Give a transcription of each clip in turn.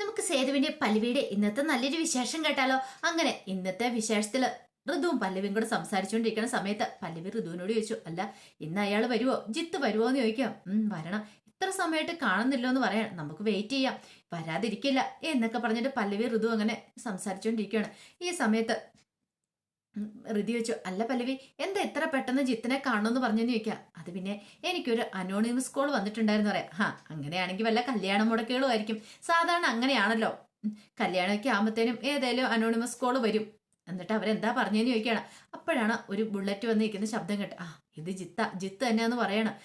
നമുക്ക് സേതുവിന്റെ പല്ലവിയുടെ ഇന്നത്തെ നല്ലൊരു വിശേഷം കേട്ടാലോ? അങ്ങനെ ഇന്നത്തെ വിശേഷത്തിൽ ഋതുവും പല്ലവിയും കൂടെ സംസാരിച്ചുകൊണ്ടിരിക്കുന്ന സമയത്ത് പല്ലവി ഋതുവിനോട് ചോദിച്ചു അല്ല ഇന്ന് അയാൾ വരുവോ? ജിത്ത് വരുവോ എന്ന് ചോദിക്കാം. ഉം വരണം. ഇത്ര സമയമായിട്ട് കാണുന്നില്ലോ എന്ന് പറയാൻ നമുക്ക് വെയിറ്റ് ചെയ്യാം. വരാതിരിക്കില്ല. എന്നൊക്കെ പറഞ്ഞിട്ട് പല്ലവി ഋതു അങ്ങനെ സംസാരിച്ചുകൊണ്ടിരിക്കുകയാണ്. ഈ സമയത്ത് ഋതി വെച്ചു അല്ല പല്ലവി എന്താ ഇത്ര പെട്ടെന്ന് ജിത്തിനെ കാണുമെന്ന് പറഞ്ഞെന്ന് ചോദിക്കാം? അത് പിന്നെ എനിക്കൊരു അനോണിമസ് കോൾ വന്നിട്ടുണ്ടായിരുന്നു പറയാം. ഹാ അങ്ങനെയാണെങ്കിൽ വല്ല കല്യാണ മുടക്കുകളും ആയിരിക്കും. സാധാരണ അങ്ങനെയാണല്ലോ. കല്യാണമൊക്കെ ആകുമ്പോഴത്തേനും ഏതായാലും അനോണിമസ് കോൾ വരും. എന്നിട്ട് അവരെന്താ പറഞ്ഞതെന്ന് ചോദിക്കുകയാണ് അപ്പോഴാണ് ഒരു ബുള്ളറ്റ് വന്ന് നിൽക്കുന്ന ശബ്ദം കേട്ട്. ആ ഇത് ജിത്ത ജിത്ത് തന്നെയാന്ന് പറയണം.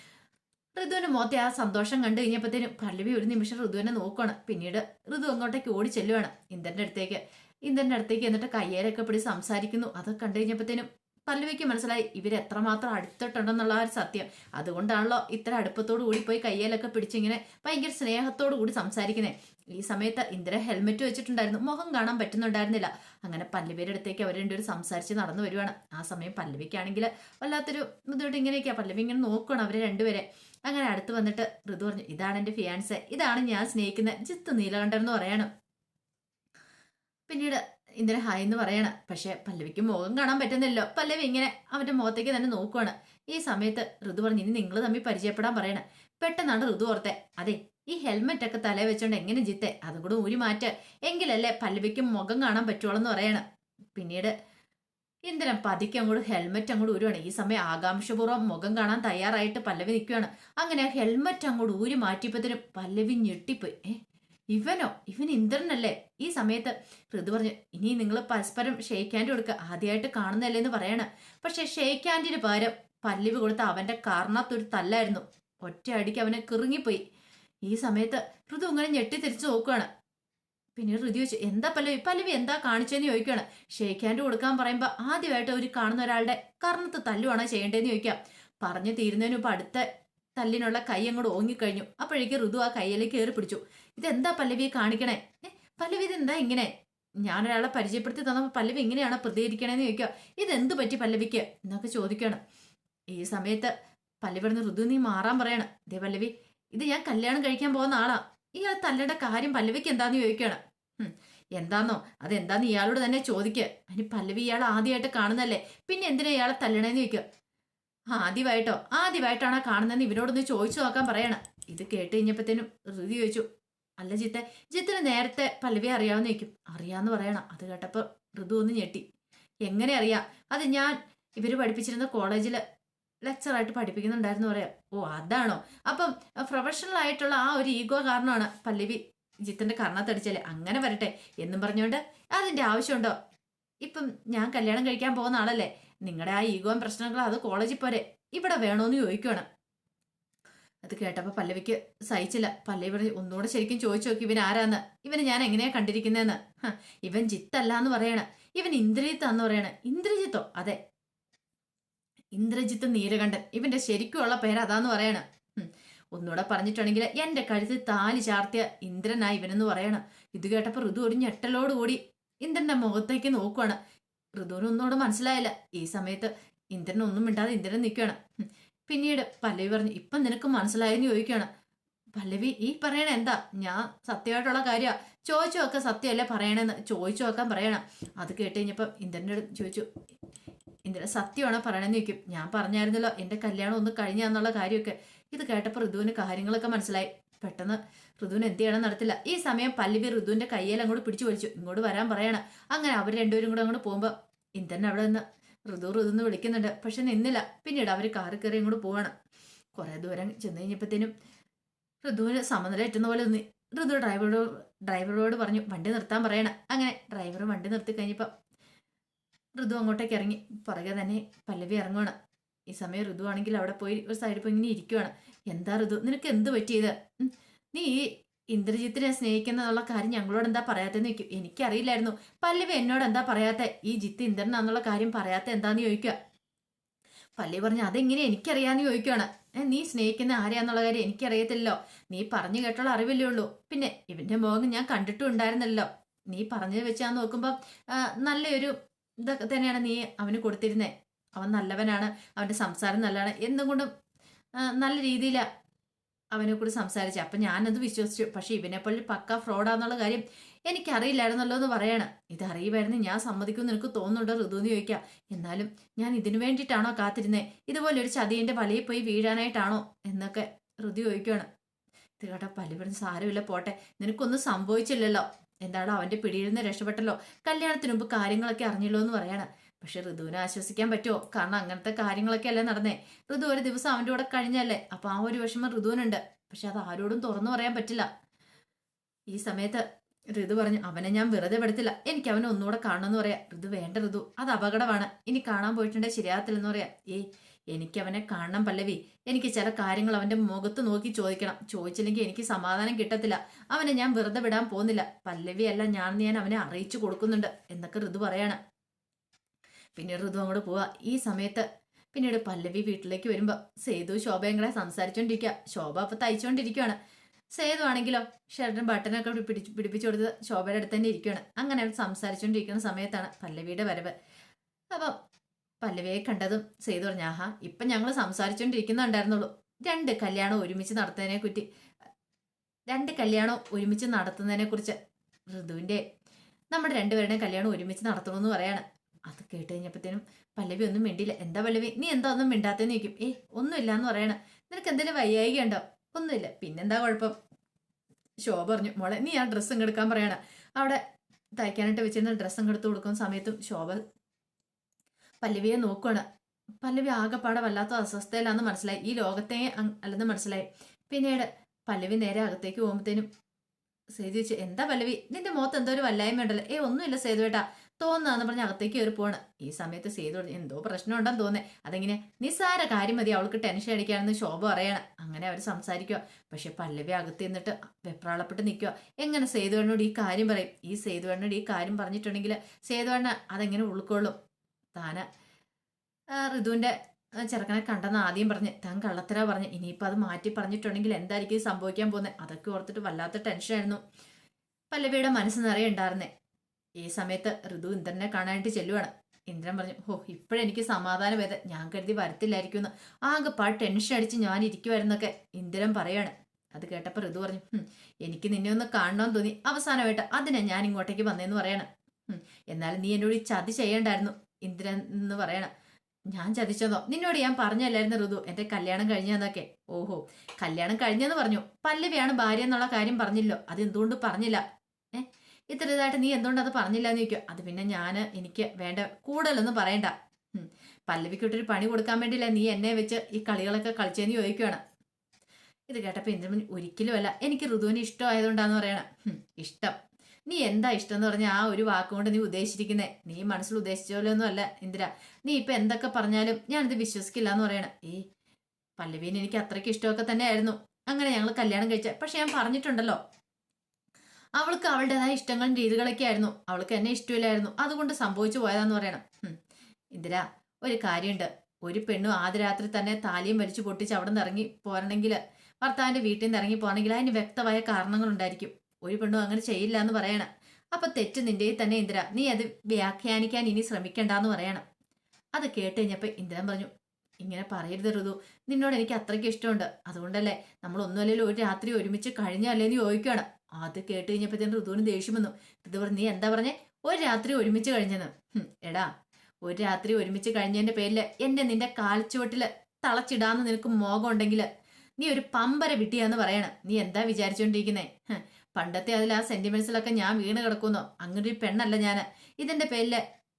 ഋതുവിന് മോത്തി ആ സന്തോഷം കണ്ടു കഴിഞ്ഞപ്പോഴത്തേനും പല്ലവി ഒരു നിമിഷം ഋതുവിനെ നോക്കുകയാണ് പിന്നീട് ഋതു അങ്ങോട്ടേക്ക് ഓടി ചെല്ലുവാണ് ഇന്ദ്രന്റെ അടുത്തേക്ക്. ഇന്ദ്രന്റെ അടുത്തേക്ക് എന്നിട്ട് കയ്യേലൊക്കെ പിടി സംസാരിക്കുന്നു. അതൊക്കെ കണ്ടു കഴിഞ്ഞപ്പോഴത്തേനും പല്ലവിക്ക് മനസ്സിലായി ഇവർ എത്രമാത്രം അടുത്തിട്ടുണ്ടെന്നുള്ള ഒരു സത്യം. അതുകൊണ്ടാണല്ലോ ഇത്ര അടുപ്പത്തോടു കൂടി പോയി കയ്യേലൊക്കെ പിടിച്ചിങ്ങനെ ഭയങ്കര സ്നേഹത്തോടു കൂടി സംസാരിക്കുന്നത് ഈ സമയത്ത് ഇന്ദ്ര ഹെൽമെറ്റ് വെച്ചിട്ടുണ്ടായിരുന്നു. മുഖം കാണാൻ പറ്റുന്നുണ്ടായിരുന്നില്ല. അങ്ങനെ പല്ലവിയുടെ അടുത്തേക്ക് അവർ രണ്ടുപേരും സംസാരിച്ച് നടന്നു വരുവാണ്. ആ സമയം പല്ലവിക്കാണെങ്കിൽ വല്ലാത്തൊരു ബുദ്ധിമുട്ട് ഇങ്ങനെയൊക്കെയാ. പല്ലവി ഇങ്ങനെ നോക്കണം അവരെ രണ്ടുപേരെ. അങ്ങനെ അടുത്ത് വന്നിട്ട് ഋതു പറഞ്ഞു ഇതാണ് എന്റെ ഫിയാൻസ് ഇതാണ് ഞാൻ സ്നേഹിക്കുന്ന ജിത്ത് നീലകണ്ഠൻ എന്ന് പറയണം. പിന്നീട് ഇന്ദിര ഹായ് എന്ന് പറയണം. പക്ഷെ പല്ലവിക്ക് മുഖം കാണാൻ പറ്റുന്നില്ലല്ലോ. പല്ലവി ഇങ്ങനെ അവന്റെ മുഖത്തേക്ക് തന്നെ നോക്കുവാണ്. ഈ സമയത്ത് ഋതു പറഞ്ഞു ഇനി നിങ്ങൾ തമ്മിൽ പരിചയപ്പെടാൻ പറയണം. പെട്ടെന്നാണ് ഋതു ഓർത്തെ അതെ ഈ ഹെൽമെറ്റ് ഒക്കെ തലേ വെച്ചോണ്ട് എങ്ങനെ ജിത്തെ? അതും കൂടെ ഊരി മാറ്റ. എങ്കിലല്ലേ പല്ലവിക്ക് മുഖം കാണാൻ പറ്റുള്ളൂ എന്ന് പറയണം. പിന്നീട് ഇന്ദ്രൻ പതിക്ക് അങ്ങോട്ട് ഹെൽമെറ്റ് അങ്ങോട്ട് ഊരുവാണ്. ഈ സമയം ആകാംക്ഷപൂർവം മുഖം കാണാൻ തയ്യാറായിട്ട് പല്ലവി നിൽക്കുകയാണ് അങ്ങനെ ഹെൽമെറ്റ് അങ്ങോട്ട് ഊരി മാറ്റിയപ്പോഴത്തേനും പല്ലവി ഞെട്ടിപ്പോയി. ഏ ഇവനോ? ഇവൻ ഇന്ദ്രനല്ലേ? ഈ സമയത്ത് ഋതു പറഞ്ഞു ഇനി നിങ്ങൾ പരസ്പരം ഷെയ്ക്ക് ഹാൻഡ് കൊടുക്കുക ആദ്യമായിട്ട് കാണുന്നല്ലേ എന്ന് പറയണ. പക്ഷെ ഷെയ്ക്ക് ഹാൻഡിന് പകരം പല്ലിവ് കൊടുത്ത അവന്റെ കാരണത്തൊരു തല്ലായിരുന്നു. ഒറ്റ അടിക്ക് അവനെ കിറുങ്ങിപ്പോയി. ഈ സമയത്ത് ഋതു ഇങ്ങനെ ഞെട്ടി തിരിച്ചു നോക്കുകയാണ് പിന്നെ ഋതു ചോദിച്ചു എന്താ പല്ലവി? പല്ലവി എന്താ കാണിച്ചതെന്ന് ചോദിക്കുകയാണ് ഷെയ്ക്ക് ഹാൻഡ് കൊടുക്കാൻ പറയുമ്പോൾ ആദ്യമായിട്ട് ഒരു കാണുന്ന ഒരാളുടെ കർണത്ത് തല്ലുവാണോ ചെയ്യേണ്ടതെന്ന് ചോദിക്കാം. പറഞ്ഞു തീരുന്നതിന് മുമ്പ് അടുത്ത തല്ലിനുള്ള കൈ അങ്ങോട്ട് ഓങ്ങിക്കഴിഞ്ഞു. അപ്പോഴേക്ക് ഋതു ആ കയ്യിലേക്ക് കയറി പിടിച്ചു. ഇതെന്താ പല്ലവിയെ കാണിക്കണേ? പല്ലവി ഇതെന്താ ഇങ്ങനെ? ഞാനൊരാളെ പരിചയപ്പെടുത്തി തന്നപ്പോൾ പല്ലവി ഇങ്ങനെയാണ് പ്രതികരിക്കണേന്ന് ചോദിക്കുക. ഇതെന്ത് പറ്റി പല്ലവിക്ക്? എന്നൊക്കെ ചോദിക്കണം. ഈ സമയത്ത് പല്ലവിടുന്ന് ഋതു നീ മാറാൻ പറയണം. ഇതേ പല്ലവി ഇത് ഞാൻ കല്യാണം കഴിക്കാൻ പോകുന്ന ആളാ. ഇയാൾ തല്ലയുടെ കാര്യം പല്ലവിക്ക് എന്താന്ന് ചോദിക്കുകയാണ് എന്താന്നോ? അതെന്താന്ന് ഇയാളോട് തന്നെ ചോദിക്കുക അതിന് പല്ലവി ഇയാൾ ആദ്യമായിട്ട് കാണുന്നല്ലേ പിന്നെ എന്തിനാ ഇയാളെ തല്ലണേന്ന് ചോദിക്കുക? ആദ്യമായിട്ടോ? ആദ്യമായിട്ടാണ് കാണുന്നതെന്ന് ഇവനോടൊന്ന് ചോദിച്ചു നോക്കാൻ പറയണം. ഇത് കേട്ട് കഴിഞ്ഞപ്പോഴത്തേനും ഋതി ചോദിച്ചു അല്ല ജിത്തെ ജിത്തിന് നേരത്തെ പല്ലവി അറിയാവുന്ന ചോദിക്കും. അറിയാന്ന് പറയണം. അത് കേട്ടപ്പോൾ ഋതു ഒന്ന് ഞെട്ടി. എങ്ങനെ അറിയാം? അത് ഞാൻ ഇവർ പഠിപ്പിച്ചിരുന്ന കോളേജിൽ ലെക്ചറായിട്ട് പഠിപ്പിക്കുന്നുണ്ടായിരുന്നു പറയാം. ഓ അതാണോ? അപ്പം പ്രൊഫഷണൽ ആയിട്ടുള്ള ആ ഒരു ഈഗോ കാരണമാണ് പല്ലവി ജിത്തിന്റെ കർണത്തടിച്ചാലേ. അങ്ങനെ വരട്ടെ എന്നും പറഞ്ഞുകൊണ്ട് അതിന്റെ ആവശ്യമുണ്ടോ? ഇപ്പം ഞാൻ കല്യാണം കഴിക്കാൻ പോകുന്ന ആളല്ലേ? നിങ്ങളുടെ ആ ഈഗോയും പ്രശ്നങ്ങളും അത് കോളേജിൽ പോരെ. ഇവിടെ വേണോന്ന് ചോദിക്കുകയാണ് അത് കേട്ടപ്പോൾ പല്ലവിക്ക് സഹിച്ചില്ല. പല്ലവി പറഞ്ഞ് ഒന്നുകൂടെ ശരിക്കും ചോദിച്ചു നോക്കി ഇവൻ ആരാന്ന്? ഇവന് ഞാൻ എങ്ങനെയാ കണ്ടിരിക്കുന്നതെന്ന് ഇവൻ ജിത്തല്ല എന്ന് പറയണ. ഇവൻ ഇന്ദ്രജിത്താന്ന് പറയണ. ഇന്ദ്രജിത്തോ? അതെ. ഇന്ദ്രജിത്ത് നീലകണ്ഠൻ. ഇവന്റെ ശരിക്കുള്ള പേര് അതാന്ന് പറയണ. ഒന്നുകൂടെ പറഞ്ഞിട്ടുണ്ടെങ്കിൽ എന്റെ കഴുത്തിൽ താലി ചാർത്തിയ ഇന്ദ്രനായി ഇവനെന്ന് പറയണം. ഇത് കേട്ടപ്പോൾ ഋതു ഒരു ഞെട്ടലോടുകൂടി ഇന്ദ്രന്റെ മുഖത്തേക്ക് നോക്കുവാണ്. ഋതുവിന് ഒന്നുകൂടെ മനസ്സിലായില്ല. ഈ സമയത്ത് ഇന്ദ്രൻ ഒന്നും മിണ്ടാതെ ഇന്ദ്രൻ നിൽക്കുകയാണ്. പിന്നീട് പല്ലവി പറഞ്ഞു ഇപ്പൊ നിനക്ക് മനസ്സിലായെന്ന് ചോദിക്കുകയാണ്. പല്ലവി ഈ പറയണ എന്താ? ഞാൻ സത്യമായിട്ടുള്ള കാര്യ. ചോദിച്ചു നോക്കാൻ സത്യമല്ലേ പറയണെന്ന്? ചോദിച്ചു നോക്കാൻ പറയണം. അത് കേട്ട് കഴിഞ്ഞപ്പോൾ ഇന്ദ്രന്റെ ചോദിച്ചു ഇന്ദ്രൻ സത്യമാണോ പറയണെന്ന് ചോദിക്കും. ഞാൻ പറഞ്ഞായിരുന്നല്ലോ എന്റെ കല്യാണം ഒന്ന് കഴിഞ്ഞാന്നുള്ള കാര്യമൊക്കെ. ഇത് കേട്ടപ്പോൾ ഋതുവിന് കാര്യങ്ങളൊക്കെ മനസ്സിലായി. പെട്ടെന്ന് ഋതുവിന് എന്ത് ചെയ്യണം നടത്തില്ല ഈ സമയം പല്ലവി ഋതുവിന്റെ കയ്യിൽ അങ്ങോട്ട് പിടിച്ചു വലിച്ചു. ഇങ്ങോട്ട് വരാൻ പറയണം. അങ്ങനെ അവർ രണ്ടുപേരും കൂടെ അങ്ങോട്ട് പോകുമ്പോൾ ഇന്ദ്രൻ അവിടെ നിന്ന് ഋതു ഋതു എന്ന് വിളിക്കുന്നുണ്ട്. പക്ഷെ നിന്നില്ല. പിന്നീട് അവർ കാറി കയറി ഇങ്ങോട്ട് പോവാണ്. കുറെ ദൂരം ചെന്ന് കഴിഞ്ഞപ്പോഴത്തേനും ഋതുവിന് സമനില എത്തുന്ന പോലെ നിന്ന് ഋതു ഡ്രൈവറോട് ഡ്രൈവറോട് പറഞ്ഞു വണ്ടി നിർത്താൻ പറയണം. അങ്ങനെ ഡ്രൈവർ വണ്ടി നിർത്തി കഴിഞ്ഞപ്പോൾ ഋതു അങ്ങോട്ടേക്ക് ഇറങ്ങി. പുറകെ തന്നെ പല്ലവി ഇറങ്ങുവാണ്. ഈ സമയം ഋതു ആണെങ്കിൽ അവിടെ പോയി ഒരു സൈഡിൽ പോയി ഇങ്ങനെ ഇരിക്കുവാണ്. എന്താ ഋതു? നിനക്ക് എന്ത് പറ്റിയത്? നീ ഇന്ദ്രജിത്തിനെ സ്നേഹിക്കുന്നുള്ള കാര്യം ഞങ്ങളോട് എന്താ പറയാത്തെന്ന് ചോദിക്കും. എനിക്കറിയില്ലായിരുന്നു. പല്ലവി എന്നോട് എന്താ പറയാത്ത? ഈ ജിത്ത് ഇന്ദ്രനാന്നുള്ള കാര്യം പറയാത്ത എന്താന്ന് ചോദിക്കുക. പല്ലവി പറഞ്ഞു അതെങ്ങനെ എനിക്കറിയാന്ന് ചോദിക്കുകയാണ് നീ സ്നേഹിക്കുന്ന ആരെയാന്നുള്ള കാര്യം എനിക്കറിയത്തില്ലല്ലോ. നീ പറഞ്ഞു കേട്ടുള്ള അറിവില്ലേ ഉള്ളൂ. പിന്നെ ഇവന്റെ മുഖം ഞാൻ കണ്ടിട്ടും ഉണ്ടായിരുന്നല്ലോ നീ പറഞ്ഞത് വെച്ചാൽ നോക്കുമ്പോൾ നല്ലൊരു ഇതൊക്കെ തന്നെയാണ് നീ അവന് കൊടുത്തിരുന്നേ. അവൻ നല്ലവനാണ്. അവന്റെ സംസാരം നല്ലതാണ്. എന്തുകൊണ്ടും നല്ല രീതിയിലാണ് അവനെ കൂടി സംസാരിച്ചു. അപ്പം ഞാനത് വിശ്വസിച്ചു. പക്ഷെ ഇവനെപ്പോലെ പക്ക ഫ്രോഡാന്നുള്ള കാര്യം എനിക്കറിയില്ലായിരുന്നല്ലോ എന്ന് പറയാണ്. ഇതറിയുമായിരുന്നു. ഞാൻ സമ്മതിക്കുമെന്ന് എനിക്ക് തോന്നുന്നുണ്ടോ ഋതു എന്ന് ചോദിക്കാം. എന്നാലും ഞാൻ ഇതിനു വേണ്ടിയിട്ടാണോ കാത്തിരുന്നേ? ഇതുപോലെ ഒരു ചതിയന്റെ വലയിൽ പോയി വീഴാനായിട്ടാണോ? എന്നൊക്കെ ഋതു ചോദിക്കുകയാണ് ഇത് കേട്ടോ പലപ്പോഴും സാരമില്ല പോട്ടെ. നിനക്കൊന്നും സംഭവിച്ചില്ലല്ലോ. എന്താണോ അവന്റെ പിടിയിൽ നിന്ന് രക്ഷപ്പെട്ടല്ലോ? കല്യാണത്തിന് മുമ്പ് കാര്യങ്ങളൊക്കെ അറിഞ്ഞല്ലോ എന്ന് പറയാണ്. പക്ഷെ ഋതുവിനെ ആശ്വസിക്കാൻ പറ്റുമോ? കാരണം അങ്ങനത്തെ കാര്യങ്ങളൊക്കെ അല്ലേ നടന്നേ. ഋതു ഒരു ദിവസം അവന്റെ കൂടെ കഴിഞ്ഞല്ലേ? അപ്പൊ ആ ഒരു വിഷമം ഋതുവിനുണ്ട്. പക്ഷെ അത് ആരോടും തുറന്നു പറയാൻ പറ്റില്ല. ഈ സമയത്ത് ഋതു പറഞ്ഞു അവനെ ഞാൻ വെറുതെ പെടുത്തില്ല എനിക്ക് അവനെ ഒന്നുകൂടെ കാണണമെന്ന് പറയാം. ഋതു വേണ്ട ഋതു. അത് അപകടമാണ്. ഇനി കാണാൻ പോയിട്ടുണ്ടെങ്കിൽ ശരിയാകത്തില്ലെന്ന് പറയാം. ഏയ് എനിക്ക് അവനെ കാണണം പല്ലവി. എനിക്ക് ചില കാര്യങ്ങൾ അവന്റെ മുഖത്ത് നോക്കി ചോദിക്കണം. ചോദിച്ചില്ലെങ്കിൽ എനിക്ക് സമാധാനം കിട്ടത്തില്ല. അവനെ ഞാൻ വെറുതെ വിടാൻ പോകുന്നില്ല. പല്ലവിയല്ല ഞാൻ ഞാൻ അവനെ അറിയിച്ചു കൊടുക്കുന്നുണ്ട് എന്നൊക്കെ ഋതു പറയാണ്. പിന്നീട് ഋതു അങ്ങോട്ട് പോവാ. ഈ സമയത്ത് പിന്നീട് പല്ലവി വീട്ടിലേക്ക് വരുമ്പോ സേതു ശോഭയും കൂടെ സംസാരിച്ചോണ്ടിരിക്കുക ശോഭ അപ്പൊ തയ്ച്ചുകൊണ്ടിരിക്കുകയാണ് സേതു ആണെങ്കിലോ ഷർട്ടും ബട്ടനൊക്കെ പിടിച്ച് പിടിപ്പിച്ചു കൊടുത്ത് ശോഭയുടെ അടുത്ത് തന്നെ ഇരിക്കുകയാണ് അങ്ങനെ അവർ സംസാരിച്ചുകൊണ്ടിരിക്കുന്ന സമയത്താണ് പല്ലവിയുടെ വരവ്. അപ്പം പല്ലവിയെ കണ്ടതും സേതു പറഞ്ഞു ആഹാ ഇപ്പം ഞങ്ങൾ സംസാരിച്ചുകൊണ്ടിരിക്കുന്നുണ്ടായിരുന്നുള്ളൂ രണ്ട് കല്യാണം ഒരുമിച്ച് നടത്തുന്നതിനെ കുറ്റി രണ്ട് കല്യാണം ഒരുമിച്ച് നടത്തുന്നതിനെ കുറിച്ച് ഋതുവിന്റെ നമ്മുടെ രണ്ടുപേരുടെയും കല്യാണം ഒരുമിച്ച് നടത്തണമെന്ന് പറയാണ്. അത് കേട്ട് കഴിഞ്ഞപ്പോഴത്തേനും പല്ലവി ഒന്നും മിണ്ടിയില്ല. എന്താ പല്ലവി? നീ എന്താ ഒന്നും മിണ്ടാത്തേന്ന് ചോദിക്കും. ഏ ഒന്നുമില്ല എന്ന് പറയണ. നിനക്ക് എന്തെങ്കിലും വയ്യായിക ഉണ്ടോ? ഒന്നുമില്ല. പിന്നെന്താ കുഴപ്പം? ശോഭ പറഞ്ഞു. മോളെ നീ ആ ഡ്രസ്സ് എടുക്കാൻ പറയണ. അവിടെ തയ്ക്കാനായിട്ട് വെച്ചിരുന്ന ഡ്രസ്സ് എടുത്ത് കൊടുക്കുന്ന സമയത്തും ശോഭ പല്ലവിയെ നോക്കുകയാണ് പല്ലവി ആകെപ്പാടെ വല്ലാത്ത അസ്വസ്ഥയിലാന്ന് മനസ്സിലായി. ഈ ലോകത്തെ അല്ലെന്ന് മനസ്സിലായി. പിന്നീട് പല്ലവി നേരെ അകത്തേക്ക് പോകുമ്പോഴത്തേനും സേതു ചോദിച്ചു എന്താ പല്ലവി? നിന്റെ മുഖത്ത് എന്തോ ഒരു വല്ലായ്മ ഉണ്ടല്ലോ ഏ ഒന്നുമില്ല സേതുവേട്ടാ. തോന്നാന്ന് പറഞ്ഞ് അകത്തേക്ക് കയറി പോണ് ഈ സമയത്ത് സേതു എന്തോ പ്രശ്നം ഉണ്ടെന്ന് തോന്നേ അതെങ്ങനെ? നിസ്സാര കാര്യം മതി. അവൾക്ക് ടെൻഷൻ അടിക്കാണെന്ന് ശോഭ പറയണം. അങ്ങനെ അവർ സംസാരിക്കുക പക്ഷെ പല്ലവി അകത്ത് നിന്നിട്ട് വെപ്രാളപ്പെട്ട് നിൽക്കുക എങ്ങനെ സേതുവണ്ണോട് ഈ കാര്യം പറയും? ഈ സേതുവണ്ണോട് ഈ കാര്യം പറഞ്ഞിട്ടുണ്ടെങ്കിൽ സേതുവണ്ണ അതെങ്ങനെ ഉൾക്കൊള്ളും? താന ഋതുവിന്റെ ചെറുക്കനെ കണ്ടെന്ന് ആദ്യം പറഞ്ഞ് താൻ കള്ളത്തരാ പറഞ്ഞ്. ഇനിയിപ്പോൾ അത് മാറ്റി പറഞ്ഞിട്ടുണ്ടെങ്കിൽ എന്തായിരിക്കും സംഭവിക്കാൻ പോകുന്നത് അതൊക്കെ ഓർത്തിട്ട് വല്ലാത്ത ടെൻഷനായിരുന്നു. പല്ലവിയുടെ മനസ്സ് നിറയെ ഉണ്ടായിരുന്നേ. ഈ സമയത്ത് ഋതു ഇന്ദ്രനെ കാണാനായിട്ട് ചെല്ലുവാണ്. ഇന്ദ്രൻ പറഞ്ഞു ഓ ഇപ്പോഴെനിക്ക് സമാധാനം വേദ ഞാൻ കരുതി വരത്തില്ലായിരിക്കും എന്ന് ആകെ പാ ടെൻഷൻ അടിച്ച് ഞാൻ ഇരിക്കുമായിരുന്നൊക്കെ ഇന്ദ്രൻ പറയാണ്. അത് കേട്ടപ്പോൾ ഋതു പറഞ്ഞു എനിക്ക് നിന്നെ ഒന്ന് കാണണമെന്ന് തോന്നി. അവസാനമായിട്ട് അതിനെ ഞാൻ ഇങ്ങോട്ടേക്ക് വന്നേന്ന് പറയണം. എന്നാൽ നീ എന്നോട് ചതി ചെയ്യണ്ടായിരുന്നു ഇന്ദ്രൻ എന്ന് പറയണം. ഞാൻ ചതിച്ചതോ? നിന്നോട് ഞാൻ പറഞ്ഞല്ലായിരുന്നു ഋതു. എന്റെ കല്യാണം കഴിഞ്ഞതെന്നൊക്കെ. ഓഹോ കല്യാണം കഴിഞ്ഞെന്ന് പറഞ്ഞു. പല്ലവിയാണ് ഭാര്യ എന്നുള്ള കാര്യം പറഞ്ഞില്ലോ. അത് എന്തുകൊണ്ട് പറഞ്ഞില്ല? ഇത്ര ഇതായിട്ട് നീ എന്തുകൊണ്ട് അത് പറഞ്ഞില്ല എന്ന് ചോദിക്കും. അത് പിന്നെ ഞാൻ എനിക്ക് വേണ്ട. കൂടുതലൊന്നും പറയണ്ട. പല്ലവിക്കൊട്ടൊരു പണി കൊടുക്കാൻ വേണ്ടിയില്ല നീ എന്നെ വെച്ച് ഈ കളികളൊക്കെ കളിച്ചെന്ന് ചോദിക്കുകയാണ് ഇത് കേട്ടപ്പോൾ ഇന്ദ്രൻ ഒരിക്കലുമല്ല എനിക്ക് ഋതുവിന് ഇഷ്ടമായതുകൊണ്ടാന്ന് പറയണം. ഇഷ്ടം. നീ എന്താ ഇഷ്ടം എന്ന് പറഞ്ഞാൽ ആ ഒരു വാക്കുകൊണ്ട് നീ ഉദ്ദേശിച്ചിരിക്കുന്നത് നീ മനസ്സിൽ ഉദ്ദേശിച്ച ഉദ്ദേശിച്ചോലൊന്നും അല്ല ഇന്ദിര. നീ ഇപ്പം എന്തൊക്കെ പറഞ്ഞാലും ഞാനിത് വിശ്വസിക്കില്ല എന്ന് പറയണം. ഏ പല്ലവീന് എനിക്ക് അത്രയ്ക്ക് ഇഷ്ടമൊക്കെ തന്നെയായിരുന്നു. അങ്ങനെ ഞങ്ങൾ കല്യാണം കഴിച്ച പക്ഷെ ഞാൻ പറഞ്ഞിട്ടുണ്ടല്ലോ. അവൾക്ക് അവളുടേതായ ഇഷ്ടങ്ങളും രീതികളൊക്കെ ആയിരുന്നു. അവൾക്ക് എന്നെ ഇഷ്ടമില്ലായിരുന്നു. അതുകൊണ്ട് സംഭവിച്ചു പോയതാന്ന് പറയണം. ഇന്ദിര ഒരു കാര്യമുണ്ട്. ഒരു പെണ്ണു ആദ്യ രാത്രി തന്നെ താലിയും വലിച്ചു പൊട്ടിച്ച് അവിടെ നിന്ന് ഇറങ്ങി പോരണമെങ്കിൽ ഭർത്താവിന്റെ വീട്ടിൽ നിന്ന് ഇറങ്ങി പോകണമെങ്കിൽ അതിന് വ്യക്തമായ കാരണങ്ങളുണ്ടായിരിക്കും. ഒരു പെണ്ണും അങ്ങനെ ചെയ്യില്ല എന്ന് പറയണം. അപ്പൊ തെറ്റ് നിന്റെ തന്നെ ഇന്ദിര. നീ അത് വ്യാഖ്യാനിക്കാൻ ഇനി ശ്രമിക്കണ്ടെന്ന് പറയണം. അത് കേട്ട് കഴിഞ്ഞപ്പോൾ ഇന്ദ്രൻ പറഞ്ഞു ഇങ്ങനെ പറയരുത് ഋതു. നിന്നോട് എനിക്ക് അത്രയ്ക്ക് ഇഷ്ടമുണ്ട്. അതുകൊണ്ടല്ലേ നമ്മൾ ഒന്നുമല്ലല്ലോ ഒരു രാത്രി ഒരുമിച്ച് കഴിഞ്ഞല്ലേ എന്ന് ചോദിക്കുകയാണ്. അത് കേട്ട് കഴിഞ്ഞപ്പോഴത്തേനും ഋതുവിന് ദേഷ്യം വന്നു. ഋതു പറഞ്ഞു നീ എന്താ പറഞ്ഞേ? ഒരു രാത്രി ഒരുമിച്ച് കഴിഞ്ഞെന്ന്. എടാ ഒരു രാത്രി ഒരുമിച്ച് കഴിഞ്ഞതിന്റെ പേരിൽ എന്നെ നിന്റെ കാൽച്ചുവട്ടിൽ തളച്ചിടാന്ന് നിനക്ക് മോഹം ഉണ്ടെങ്കിൽ നീ ഒരു പമ്പര വിട്ടിയാന്ന് പറയണം. നീ എന്താ വിചാരിച്ചുകൊണ്ടിരിക്കുന്നേ പണ്ടത്തെ അതിൽ ആ സെന്റിമെന്റ്സിലൊക്കെ ഞാൻ വീണ് കിടക്കുന്നോ. അങ്ങനെ ഒരു പെണ്ണല്ല ഞാൻ ഇതിന്റെ പേരിൽ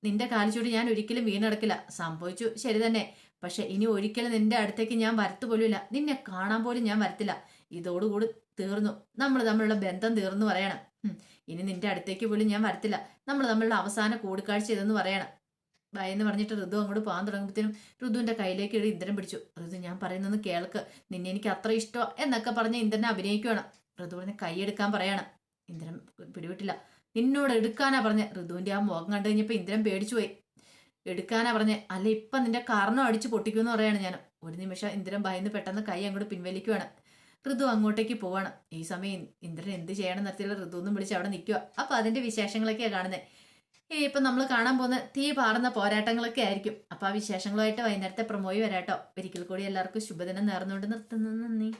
നിന്റെ കാലിച്ചൂടി ഞാൻ ഒരിക്കലും വീണ് കിടക്കില്ല. സംഭവിച്ചു ശരി തന്നെ. പക്ഷെ ഇനി ഒരിക്കലും നിന്റെ അടുത്തേക്ക് ഞാൻ വരത്തു പോലുമില്ല നിന്നെ കാണാൻ പോലും ഞാൻ വരത്തില്ല. ഇതോടുകൂടി തീർന്നു. നമ്മൾ തമ്മിലുള്ള ബന്ധം തീർന്നു പറയണം. ഇനി നിന്റെ അടുത്തേക്ക് പോലും ഞാൻ വരത്തില്ല. നമ്മൾ തമ്മിലുള്ള അവസാന കൂടിക്കാഴ്ച ഇതെന്ന് പറയണം. ഭയെന്ന് പറഞ്ഞിട്ട് ഋതു അങ്ങോട്ട് പോകാൻ തുടങ്ങുമ്പോഴത്തേനും ഋതുവിന്റെ കയ്യിലേക്ക് ഒരു ഇന്ദ്രൻ പിടിച്ചു. ഋതു ഞാൻ പറയുന്നത് കേൾക്ക്. നിന്നെ എനിക്ക് അത്ര ഇഷ്ടോ എന്നൊക്കെ പറഞ്ഞ് ഇന്ദ്രനെ അഭിനയിക്കുകയാണ് ഋതു പറഞ്ഞ് കൈയെടുക്കാൻ പറയണം. ഇന്ദ്രൻ പിടിവിട്ടില്ല. നിന്നോട് എടുക്കാനാ പറഞ്ഞ. ഋതുവിന്റെ ആ മുഖം കണ്ടു കഴിഞ്ഞപ്പോ ഇന്ദ്രൻ പേടിച്ചു പോയി. എടുക്കാനാ പറഞ്ഞ. അല്ല ഇപ്പൊ നിന്റെ കാരണം അടിച്ചു പൊട്ടിക്കുമെന്ന് പറയാണ് ഞാൻ ഒരു നിമിഷം ഇന്ദ്രൻ ഭയന്ന് പെട്ടെന്ന് കൈ അങ്ങോട്ട് പിൻവലിക്കുവാണ്. ഋതു അങ്ങോട്ടേക്ക് പോവാണ്. ഈ സമയം ഇന്ദ്രൻ എന്ത് ചെയ്യണം നിർത്തിയുള്ള ഋതു എന്നും വിളിച്ച് അവിടെ നിൽക്കുക അപ്പൊ അതിന്റെ വിശേഷങ്ങളൊക്കെയാണ് കാണുന്നത് ഇപ്പൊ നമ്മൾ കാണാൻ പോകുന്ന തീ പാറുന്ന പോരാട്ടങ്ങളൊക്കെ ആയിരിക്കും. അപ്പൊ ആ വിശേഷങ്ങളുമായിട്ട് വൈകുന്നേരത്തെ പ്രമോയി വരാട്ടോ. ഒരിക്കൽ കൂടി എല്ലാവർക്കും ശുഭദിനം നേർന്നുകൊണ്ട് നിർത്തുന്നു. നന്ദി.